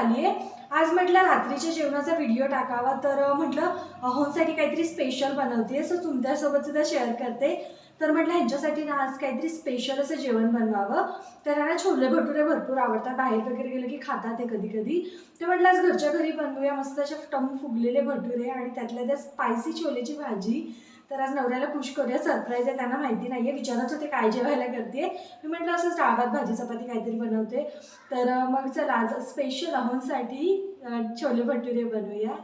आली आहे आज म्हटलं रात्रीच्या जेवणाचा व्हिडिओ टाकावा तर म्हटलं अहोंसाठी काहीतरी स्पेशल बनवते सो तुमच्यासोबत सुद्धा शेअर करते. तर म्हटलं ह्यांच्यासाठी ना आज काहीतरी स्पेशल असं जेवण बनवावं. तर त्यांना छोले भटुरे भरपूर आवडतात बाहेर वगैरे गेलं की खातात ते कधी कधी ते म्हटलं आज घरच्या घरी बनवूया मस्त असे टम फुगलेले भटुरे आणि त्यातल्या त्या स्पायसी छोलेची भाजी. तर आज नवऱ्याला खुश करूया. सरप्राईज आहे त्यांना माहिती नाही आहे विचारत होते काय जेवायला करते मी म्हटलं असंच डाळ भाजी चपाती काहीतरी बनवते. तर मग चला आज स्पेशल अहोंसाठी छोले भटुरे बनवूया.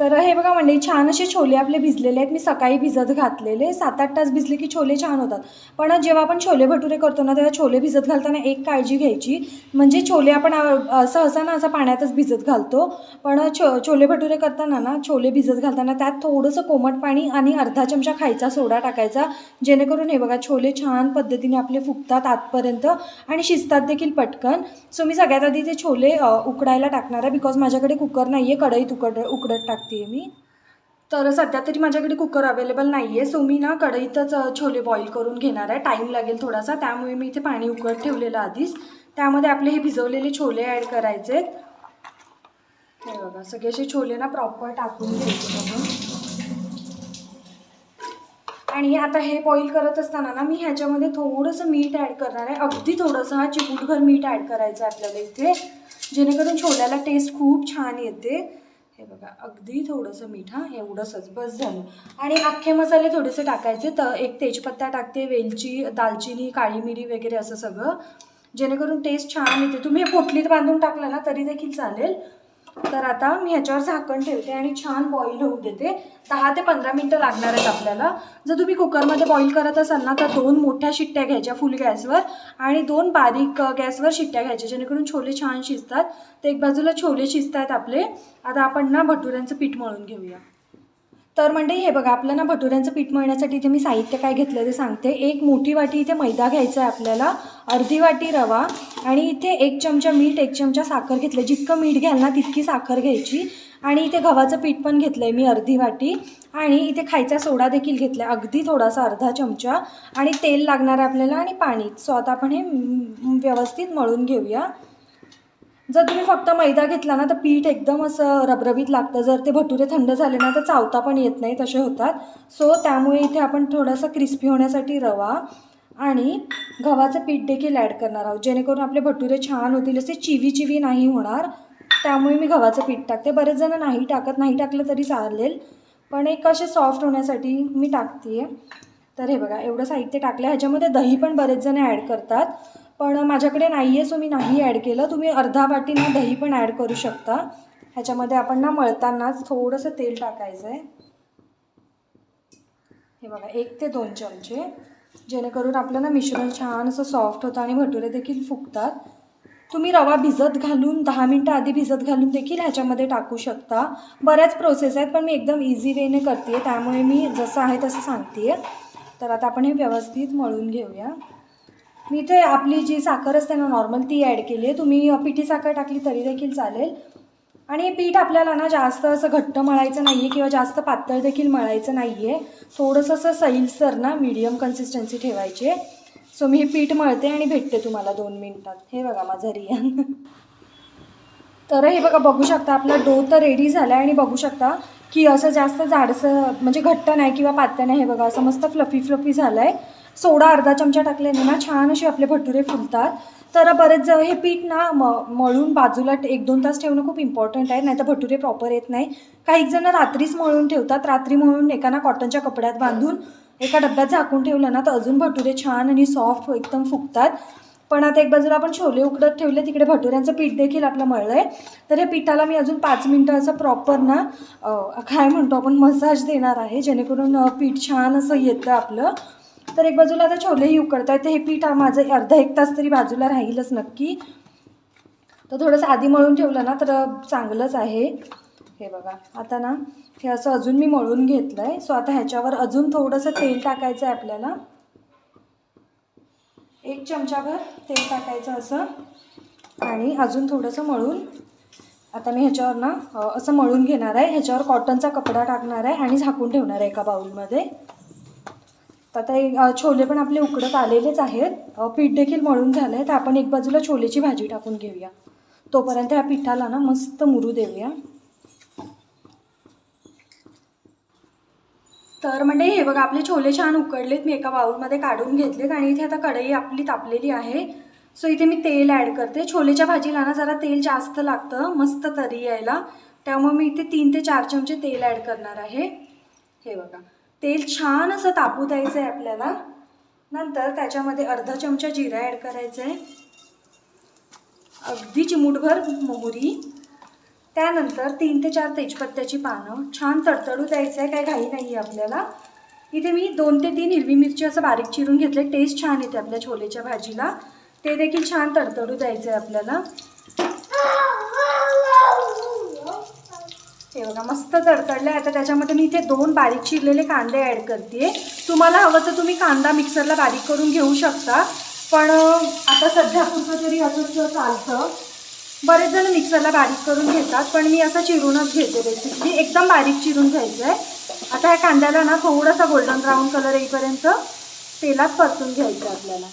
तर हे बघा म्हणजे छान असे छोले आपले भिजलेले आहेत. मी सकाळी भिजत घातलेले. सात आठ तास भिजले की छोले छान होतात. पण जेव्हा आपण छोले भटुरे करतो ना तेव्हा छोले भिजत घालताना एक काळजी घ्यायची. म्हणजे छोले आपण सहसा ना असं पाण्यातच भिजत घालतो. पण छो छोले भटुरे करताना ना छोले भिजत घालताना त्यात थोडंसं कोमट पाणी आणि अर्धा चमचा खायचा सोडा टाकायचा. जेणेकरून हे बघा छोले छान पद्धतीने आपले फुगतात आतपर्यंत आणि शिजतात देखील पटकन. सो मी सगळ्यात आधी ते छोले उकडायला टाकणार आहे. बिकॉज माझ्याकडे कुकर नाही आहे कढईत उकड उकडत टाकते मी. तर सध्या तरी माझ्याकडे कुकर अवेलेबल नाही आहे सो मी ना कढईतच छोले बॉईल करून घेणार आहे. टाईम लागेल थोडासा. त्यामुळे मी इथे पाणी उकळत ठेवलेलं आधीच. त्यामध्ये आपले हे भिजवलेले छोले ॲड करायचे हे बघा सगळे असे छोले ना प्रॉपर टाकून घ्यायचे बघा आणि आता हे बॉईल करत असताना ना मी ह्याच्यामध्ये थोडंसं मीठ ॲड करणार आहे. अगदी थोडंसं हा चिमूटभर मीठ ॲड करायचं आहे आपल्याला इथे. जेणेकरून छोल्याला टेस्ट खूप छान येते. हे बघा अगदी थोडंसं मीठ हां एवढंसंच बस झालं. आणि अख्खे मसाले थोडेसे टाकायचे तर एक तेजपत्ता टाकते वेलची दालचिनी काळी मिरी वगैरे असं सगळं. जेणेकरून टेस्ट छान येते. तुम्ही पोटलीत बांधून टाकलं ना तरी देखील चालेल. तर आता मी ह्याच्यावर झाकण ठेवते आणि छान बॉईल होऊ देते. दहा ते पंधरा मिनटं लागणार आहेत आपल्याला. जर तुम्ही कुकरमध्ये बॉईल करत असाल ना तर दोन मोठ्या शिट्ट्या घ्यायच्या फुल गॅसवर आणि दोन बारीक गॅसवर शिट्ट्या घ्यायच्या जेणेकरून छोले छान शिजतात. तर एक बाजूला छोले शिजत आहेत आपले. आता आपण ना भटुऱ्यांचं पीठ मळून घेऊया. तर म्हणजे हे बघा आपलं ना भटुऱ्यांचं पीठ मळण्यासाठी इथे मी साहित्य काय घेतलं ते सांगते. एक मोठी वाटी इथे मैदा घ्यायचा आहे आपल्याला. अर्धी वाटी रवा आणि इथे एक चमचा मीठ एक चमचा साखर घेतलं जितकं मीठ घ्याल ना तितकी साखर घ्यायची. आणि इथे गव्हाचं पीठ पण घेतलं आहे मी अर्धी वाटी. आणि इथे खायचा सोडा देखील घेतला आहे अगदी थोडासा अर्धा चमचा. आणि तेल लागणार आहे आपल्याला आणि पाणी. सो आता आपण हे व्यवस्थित मळून घेऊया. जर तुम्ही फक्त मैदा घेतला ना तर पीठ एकदम असं रबरबीत लागतं. जर ते भटुरे थंड झाले ना तर चावता पण येत नाही. तसे होतात. सो त्यामुळे इथे आपण थोडंसं क्रिस्पी होण्यासाठी रवा आणि गव्हाचं पीठ देखील ॲड करणार आहोत. जेणेकरून आपले भटुरे छान होतील असे चिवी चिवी नाही होणार. त्यामुळे मी गव्हाचं पीठ टाकते. बरेच जण नाही टाकत. नाही टाकलं तरी चालेल. पण एक असे सॉफ्ट होण्यासाठी मी टाकते आहे तर हे बघा एवढं साहित्य टाकलं ह्याच्यामध्ये दही पण बरेच जण ॲड करतात. पण माझ्याकडे नाही आहे सो मी नाही ॲड केलं. तुम्ही अर्धा वाटी ना दही पण ॲड करू शकता. ह्याच्यामध्ये आपण ना मळतानाच थोडंसं तेल टाकायचं आहे हे बघा एक ते दोन चमचे. जेणेकरून आपलं ना मिश्रण छान असं सॉफ्ट होतं आणि भटुरे देखील फुगतात. तुम्ही रवा भिजत घालून दहा मिनटं आधी भिजत घालून देखील ह्याच्यामध्ये टाकू शकता. बऱ्याच प्रोसेस आहेत पण मी एकदम इझी वेने करते त्यामुळे मी जसं आहे तसं सांगते तर आता आपण हे व्यवस्थित मळून घेऊया. मी इथे आपली जी साखर असते ना नॉर्मल ती ॲड केली आहे तुम्ही पिठी साखर टाकली तरी देखील चालेल. आणि हे पीठ आपल्याला ना जास्त असं घट्ट मळायचं नाही आहे किंवा जास्त पातळ देखील मळायचं नाही आहे थोडंसं असं सैलसर ना मीडियम कन्सिस्टन्सी ठेवायची. आहे सो मी हे पीठ मळते आणि भेटते तुम्हाला दोन मिनटात. हे बघा माझा रियान. तर हे बघा बघू शकता आपला डो तर रेडी झाला आहे आणि बघू शकता की असं जास्त जाडसं म्हणजे घट्ट नाही किंवा पातळ नाही हे बघा असं मस्त फ्लफी फ्लफी झालं आहे सोडा अर्धा चमचा टाकल्याने ना छान असे आपले भटुरे फुलतात. तर बरेच जण हे पीठ ना म मळून बाजूला एक दोन तास ठेवणं खूप इम्पॉर्टंट आहे नाही तर भटुरे प्रॉपर येत नाही. काही जण रात्रीच मळून ठेवतात रात्री मळून एका ना कॉटनच्या कपड्यात बांधून एका डब्यात झाकून ठेवलं ना तर अजून भटुरे छान आणि सॉफ्ट एकदम फुगतात. पण आता एक बाजूला आपण छोले उकडत ठेवले तिकडे भटुऱ्यांचं पीठ देखील आपलं मळलं आहे तर हे पिठाला मी अजून पाच मिनटं असं प्रॉपर ना काय म्हणतो आपण मसाज देणार आहे जेणेकरून पीठ छान असं येतं आपलं. तर एक बाजूला आता छोलेही उकडत येते तर हे पीठ माझं अर्धा एक तास तरी बाजूला राहीलच नक्की. तर थोडंसं आधी मळून ठेवलं ना तर चांगलंच आहे. हे बघा आता ना हे असं अजून मी मळून घेतलं आहे सो आता ह्याच्यावर अजून थोडंसं तेल टाकायचं आहे आपल्याला. एक चमचाभर तेल टाकायचं असं. आणि अजून थोडंसं मळून आता मी ह्याच्यावर ना असं मळून घेणार आहे. ह्याच्यावर कॉटनचा कपडा टाकणार आहे आणि झाकून ठेवणार आहे एका बाऊलमध्ये तर आता हे, छोले पण आपले उकडत आलेलेच आहेत. पीठ देखील मळून झालं आहे तर आपण एक बाजूला छोलेची भाजी टाकून घेऊया. तोपर्यंत ह्या पिठाला ना मस्त मुरू देऊया. तर म्हणजे हे बघा आपले छोले छान उकडलेत. मी एका बाऊलमध्ये काढून घेतलेत आणि इथे आता कढई आपली तापलेली आहे. सो इथे मी तेल ॲड करते. छोलेच्या भाजीला ना जरा तेल जास्त लागतं मस्त तरी यायला. त्यामुळे मी इथे तीन ते चार चमचे तेल ॲड करणार आहे. हे बघा. तेल छान असं तापू द्यायचं आहे आपल्याला. नंतर त्याच्यामध्ये अर्धा चमचा जिरा ॲड करायचं आहे अगदी चिमूटभर मोहरी. त्यानंतर तीन ते चार तेजपत्त्याची पानं. छान तडतडू द्यायचं आहे काही घाई नाही आहे आपल्याला. इथे मी दोन ते तीन हिरवी मिरची असं बारीक चिरून घेतले टेस्ट छान येते आपल्या छोलेच्या भाजीला. ते देखील छान तडतडू द्यायचं आहे आपल्याला. हे बघा मस्त तडतडले आता त्याच्यामध्ये मी इथे दोन बारीक चिरलेले कांदे ॲड करते तुम्हाला हवं तर तुम्ही कांदा मिक्सरला बारीक करून घेऊ शकता. पण आता सध्या पुरतं तरी असंच चालतं. बरेच जण मिक्सरला बारीक करून घेतात पण मी असं चिरूनच घेते बेसिकली एकदम बारीक चिरून घ्यायचं आहे आता ह्या कांद्याला ना थोडासा गोल्डन ब्राऊन कलर येईपर्यंत तेलात परतून घ्यायचं आहे आपल्याला.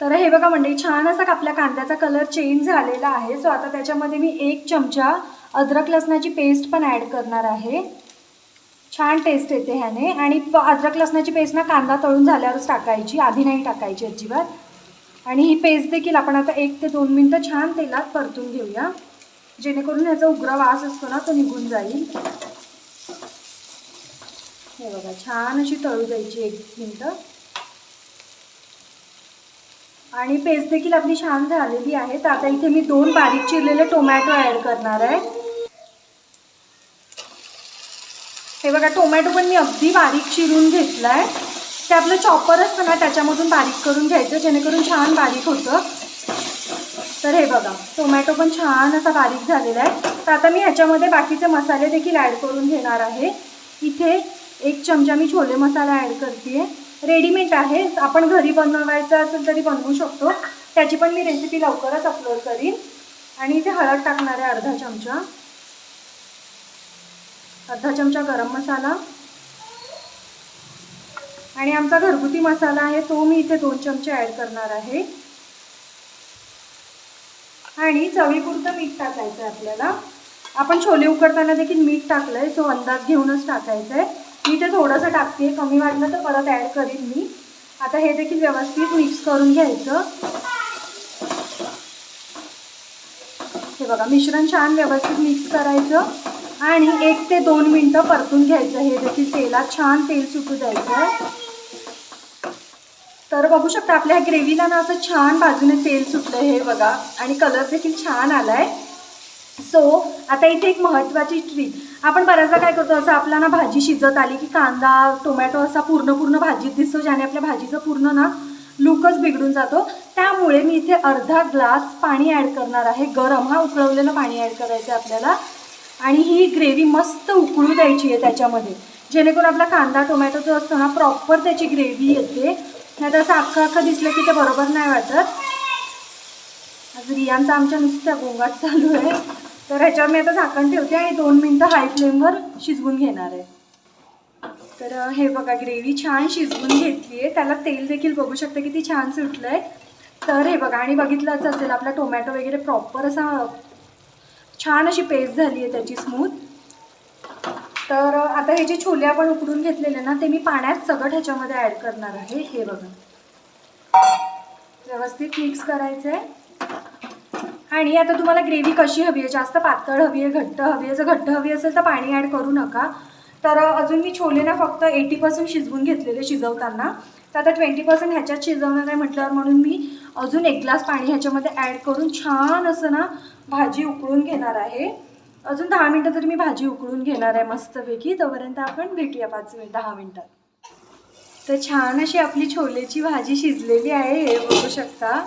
तर हे बघा म्हणजे छान असा आपल्या कांद्याचा कलर चेंज झालेला आहे. सो आता त्याच्यामध्ये मी एक चमचा अद्रक लसणाची पेस्ट पण ॲड करणार आहे. छान टेस्ट येते ह्याने. आणि प अद्रक लसणाची पेस्ट ना कांदा तळून झाल्यावरच टाकायची. आधी नाही टाकायची अजिबात. आणि ही पेस्ट देखील आपण आता एक ते दोन मिनटं छान तेलात परतून घेऊया. जेणेकरून ह्याचा उग्र वास असतो ना तो निघून जाईल. हे बघा छान अशी तळू द्यायची एक मिनटं. आणि पेस्ट देखील आपली छान झालेली आहे. तर आता इथे मी दोन बारीक चिरलेले टोमॅटो ॲड करणार आहे. हे बघा टोमॅटो पण मी अगदी बारीक चिरून घेतला आहे ते आपलं चॉपर असतं ना त्याच्यामधून बारीक करून घ्यायचं जेणेकरून छान बारीक होतं. तर हे बघा टोमॅटो पण छान असा बारीक झालेला आहे. तर आता मी ह्याच्यामध्ये बाकीचे मसाले देखील ॲड करून घेणार आहे. इथे एक चमचा मी छोले मसाला ॲड करते रेडीमेड आहे. आपण घरी बनवायचं असेल तरी बनवू शकतो. त्याची पण मी रेसिपी लवकरच अपलोड करीन. आणि इथे हळद टाकणार आहे अर्धा चमचा. अर्धा चमचा गरम मसाला आणि आमचा घरगुती मसाला आहे तो मी इथे दोन चमचे ॲड करणार आहे. आणि चवीपुरतं मीठ टाकायचं आहे आपल्याला. आपण छोले उकडताना देखील मीठ टाकलं आहे सो अंदाज घेऊनच टाकायचं आहे मी ते थोडंसं टाकते कमी वाटलं तर परत ॲड करीन मी. आता हे देखील व्यवस्थित मिक्स करून घ्यायचं. हे बघा मिश्रण छान व्यवस्थित मिक्स करायचं. आणि एक ते दोन मिनटं परतून घ्यायचं हे देखील तेलात छान तेल सुटू द्यायचं आहे. तर बघू शकता आपल्या ह्या ग्रेव्हीला ना असं छान बाजूने तेल सुटलं हे बघा. आणि कलर देखील छान आला आहे सो आता इथे एक महत्त्वाची ट्रीक आपण बऱ्याचदा काय करतो असं आपला ना भाजी शिजत आली की कांदा टोमॅटो असा पूर्ण पूर्ण भाजीत दिसतो ज्याने आपल्या भाजीचं पूर्ण ना लुकच बिघडून जातो. त्यामुळे मी इथे अर्धा ग्लास पाणी ॲड करणार आहे. गरम हा उकळवलेलं पाणी ॲड करायचं आहे आपल्याला. आणि ही ग्रेव्ही मस्त उकळू द्यायची आहे त्याच्यामध्ये. जेणेकरून आपला कांदा टोमॅटो जो असतो ना प्रॉपर त्याची ग्रेव्ही येते. नाही तर असं अख्खं अख्खं दिसलं की ते बरोबर नाही वाटत. आज रियांचा आमच्या नुसत्या गोंगाट चालू आहे. तर ह्याच्यावर मी आता झाकण ठेवते आणि दोन मिनटं हाय फ्लेमवर शिजवून घेणार आहे. तर हे बघा ग्रेव्ही छान शिजवून घेतली आहे. त्याला तेल देखील बघू शकता ती छान सुटलं आहे तर हे बघा आणि बघितलंच असेल आपला टोमॅटो वगैरे प्रॉपर असा छान अशी पेस्ट झाली आहे त्याची स्मूथ तर आता हे जे छोले आपण उकडून घेतलेले ना ते मी पाण्यात सगळं ह्याच्यामध्ये ॲड करणार आहे. हे बघा. व्यवस्थित मिक्स करायचं आहे आणि आता तुम्हाला ग्रेव्ही कशी हवी आहे? जास्त पातळ हवी आहे घट्ट हवी आहे? जर घट्ट हवी असेल तर पाणी ॲड करू नका. तर अजून मी छोले ना फक्त एटी पर्सेंट शिजवून घेतलेले शिजवताना. तर आता ट्वेंटी पर्सेंट ह्याच्यात शिजवणार आहे म्हटल्यावर म्हणून मी अजून एक ग्लास पाणी ह्याच्यामध्ये ॲड करून छान असं ना भाजी उकळून घेणार आहे. अजून दहा मिनटं तरी मी भाजी उकळून घेणार आहे मस्तपैकी. तोपर्यंत आपण भेटूया पाच मिनिट दहा मिनटात तर छान अशी आपली छोलेची भाजी शिजलेली आहे हे बघू शकता.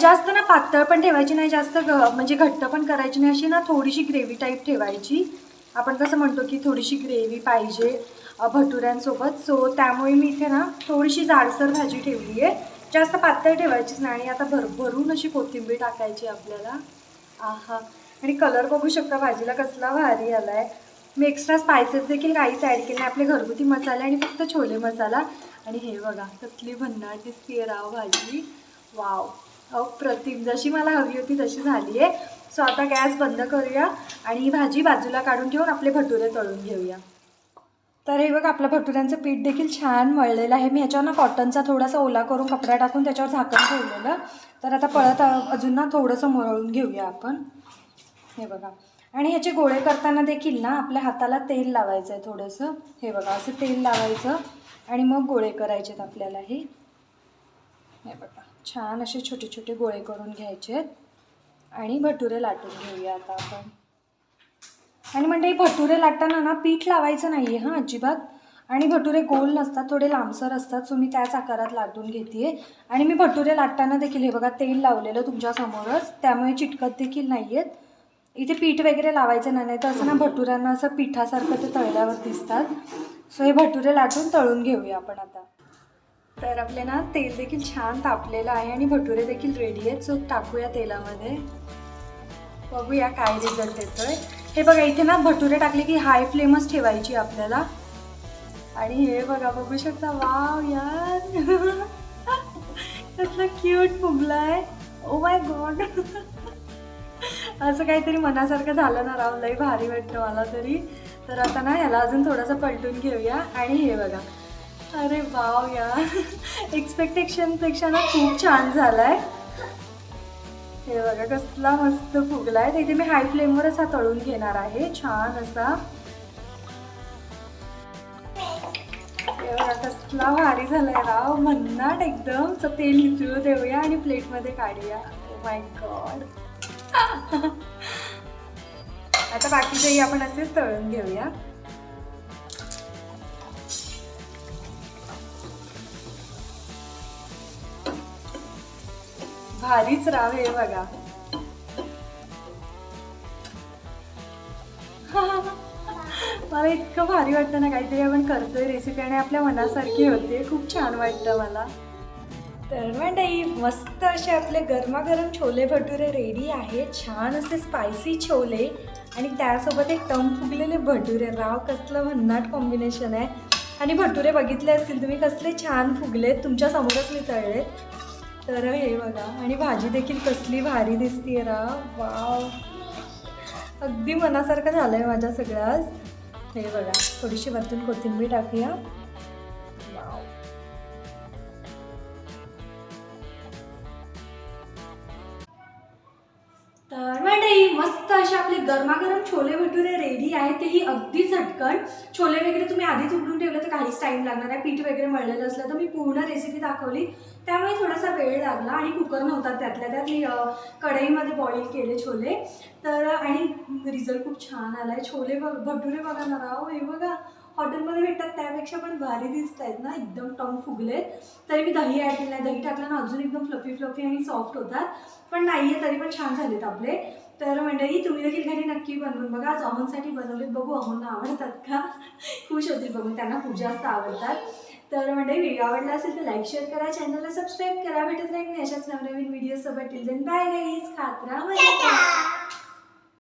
जास्त ना पातळ पण ठेवायची नाही जास्त ग म्हणजे घट्ट पण करायची नाही अशी ना थोडीशी ग्रेव्ही टाईप ठेवायची. आपण कसं म्हणतो की थोडीशी ग्रेव्ही पाहिजे. भटुऱ्यांसोबत. सो त्यामुळे मी इथे ना थोडीशी जाडसर भाजी ठेवली आहे. जास्त पातळ ठेवायचीच नाही आणि आता भरभरून अशी कोथिंबीर टाकायची आपल्याला. आहा. आणि कलर बघू शकता भाजीला कसला भारी आला आहे मी एक्स्ट्रा स्पायसेस देखील काहीच ॲड केले नाही. आपले घरगुती मसाले आणि फक्त छोले मसाला. आणि हे बघा कसली भन्नाट दिसते राव भाजी वाव अप्रतिम जशी मला हवी होती तशी झाली आहे. सो आता गॅस बंद करूया आणि ही भाजी बाजूला काढून ठेवून आपले भटुरे तळून घेऊया. तर हे बघा आपलं भटुऱ्यांचं पीठ देखील छान मळलेलं आहे. मी ह्याच्यावर ना कॉटनचा थोडासा ओला करून कपडा टाकून त्याच्यावर झाकण ठेवलेलं. तर आता पळत अजून ना थोडंसं मळून घेऊया आपण. हे बघा. आणि ह्याचे गोळे करताना देखील ना आपल्या हाताला तेल लावायचं आहे थोडंसं. हे बघा असं तेल लावायचं. आणि मग गोळे करायचेत आपल्याला हे हे बघा छान असे छोटे छोटे गोळे करून घ्यायचे आहेत आणि भटुरे लाटून घेऊया आता आपण. आणि म्हणजे भटुरे लाटताना ना पीठ लावायचं नाही आहे हां अजिबात. आणि भटुरे गोल नसतात थोडे लांबसर असतात सो मी त्याच आकारात लाटून घेते आणि मी भटुरे लाटताना देखील हे बघा तेल लावलेलं तुमच्यासमोरच त्यामुळे चिटकत देखील नाही आहेत इथे पीठ वगैरे लावायचं नाही नाही तर असं ना भटुऱ्यांना असं पिठासारखं ते तळल्यावर दिसतात. सो हे भटुरे लाटून तळून घेऊया आपण आता. तर आपले ना तेल देखील छान तापलेलं आहे आणि भटुरे देखील रेडी आहेत सो टाकूया तेलामध्ये. बघूया काय रिझल्ट येतोय. हे बघा इथे ना भटुरे टाकले की हाय फ्लेमच ठेवायची आपल्याला. आणि हे बघा बघू शकता? वाव यार. कसला क्यूट फुगलाय ओ माय गॉड असं काहीतरी मनासारखं झालं ना राव लई भारी वाटतं मला तरी. तर आता ना ह्याला अजून थोडंसं पलटून घेऊया. आणि हे बघा. अरे वाव या एक्सपेक्टेशनपेक्षा ना खूप छान झालं आहे हे बघा कसला मस्त फुगलाय. आहे इथे मी हाय फ्लेमवरच हा तळून घेणार आहे. छान असा. हे बघा कसला भारी झालाय राव. भन्नाट एकदम. तेल निचळू देऊया आणि प्लेटमध्ये काढूया. Oh माय गॉड आता बाकीचेही आपण असेच तळून घेऊया. भारीच राव हे बघा. मला इतकं भारी वाटतं ना काहीतरी आपण करतोय रेसिपी आणि आपल्या मनासारखी होते. खूप छान वाटतं मला. तर मंडई मस्त असे आपले गरमागरम छोले भटुरे रेडी आहेत. छान असे स्पायसी छोले आणि त्यासोबत एक टम फुगलेले भटुरे. राव कसलं भन्नाट कॉम्बिनेशन आहे. आणि भटुरे बघितले असतील तुम्ही कसले छान फुगलेत. तुमच्या समोरच मी तळले तर हे बघा. आणि भाजी देखील कसली भारी दिसतीये रा वाव. अगदी मनासारखं झालंय माझ्या सगळ्याच हे बघा. थोडीशी वरतून कोथिंबीर टाकूया. वाव. तर मंडळी मस्त असे आपले गरमागरम छोले भटुरे रेडी आहेत. तेही अगदी झटकन. छोले वगैरे तुम्ही आधीच उकडून ठेवलं तर काहीच टाईम लागणार आहे पीठ वगैरे मळलेलं असलं तर मी पूर्ण रेसिपी दाखवली. त्यामुळे थोडासा वेळ लागला आणि कुकर नव्हता त्यातल्या त्यात मी कढईमध्ये बॉईल केले छोले. तर आणि रिझल्ट खूप छान आला आहे छोले बघ भटुरे बघा ना राव हे बघा. हॉटेलमध्ये भेटतात त्यापेक्षा पण भारी दिसत आहेत ना. एकदम टम फुगलेत. तरी मी दही ॲड केलं आहे दही टाकलं ना अजून एकदम फ्लफी फ्लफी आणि सॉफ्ट होतात. पण नाही आहे तरी पण छान झालेत आपले. तर मंडळी तुम्ही देखील घरी नक्की बनवून बघा. आज अमोनसाठी बनवलेत. बघू अमोनला आवडतात का? खुश होतील बघून. त्यांना खूप जास्त आवडतात. तर म्हणजे व्हिडिओ आवडला असेल तर लाईक शेअर करा. चॅनलला सबस्क्राईब करा. भेटत राहील मी अशाच नवनवीन व्हिडिओसोबत टिल देन बाय गाईज खात राहा